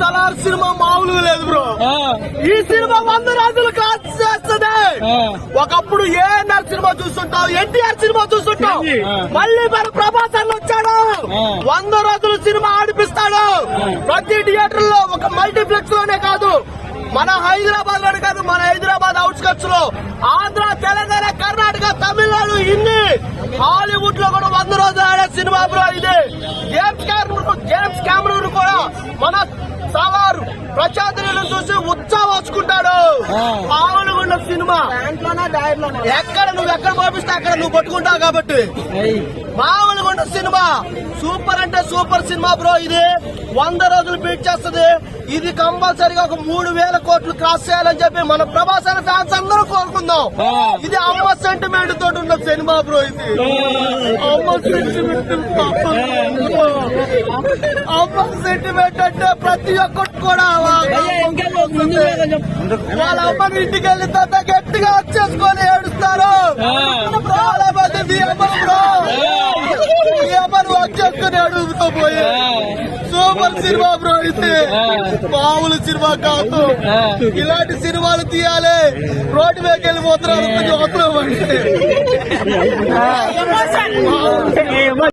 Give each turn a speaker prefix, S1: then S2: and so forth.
S1: Salaar cinema మామూలుగా లేదు bro. ఈ సినిమా వంద రోజులు కాదు చేస్తుంది. ఒకప్పుడు ఏఎన్ఆర్ సినిమా చూస్తుంటావు ఎన్టీఆర్ సినిమా చూస్తుంటావు. మళ్ళీ మన ప్రభాస్ అన్న వచ్చాడు. వంద రోజులు సినిమా ఆడిపిస్తాడు. ప్రతి థియేటర్లో ఒక మల్టీప్లెక్స్లోనే కాదు మన హైదరాబాద్లోనే కాదు మన హైదరాబాద్ అవుట్స్కట్స్లో ఆంధ్ర తెలంగాణ కర్ణాటక తమిళనాడు ఇన్ని హాలీవుడ్లో కూడా వంద రోజులు ఆడే సినిమా బ్రో ఇది. జేమ్స్ క్యామరూన్ జేమ్స్ క్యామరూన్ కూడా మన ప్రచాదనలు చూసి ఉత్సాహం
S2: ఆ.
S1: పావులుగుండ సినిమా. ఎక్కడ నువ్వు ఎక్కడ పంపిస్తే అక్కడ నువ్వు పట్టుకుంటావు కాబట్టి. మామూలుగుండ సినిమా. సూపర్ అంటే సూపర్ సినిమా బ్రో ఇది. వంద రోజులు బీట్ చేస్తుంది. ఇది కంపల్సరీగా ఒక మూడు వేల కోట్లు క్రాస్ చేయాలని చెప్పి మన ప్రభాస్ అనే ఫ్యాన్స్ అందరూ కోరుకుందాం. ఇది అమ్మ సెంటిమెంట్ తోటి ఉన్న సినిమా బ్రో ఇది. అమ్మ సెంటిమెంట్ అమ్మ సెంటిమెంట్ అంటే ప్రతి ఒక్కటి కూడా. వాళ్ళ అమ్మని ఇంటికి వెళ్ళిన తర్వాత గట్టిగా వచ్చేసుకొని ఏడుస్తారు
S2: ఆ.
S1: చాలా మంది మీ అమ్మను బ్రో మీ అమ్మను వచ్చేసుకొని ఏడుస్తూ పోయి సూపర్ సినిమా బ్రో ఇది. మామూలు సినిమా కాదు. ఇలాంటి సినిమాలు తీయాలి రోడ్డు మీద వెళ్ళిపోతున్నారు అవసరం అంటే
S2: ఏమో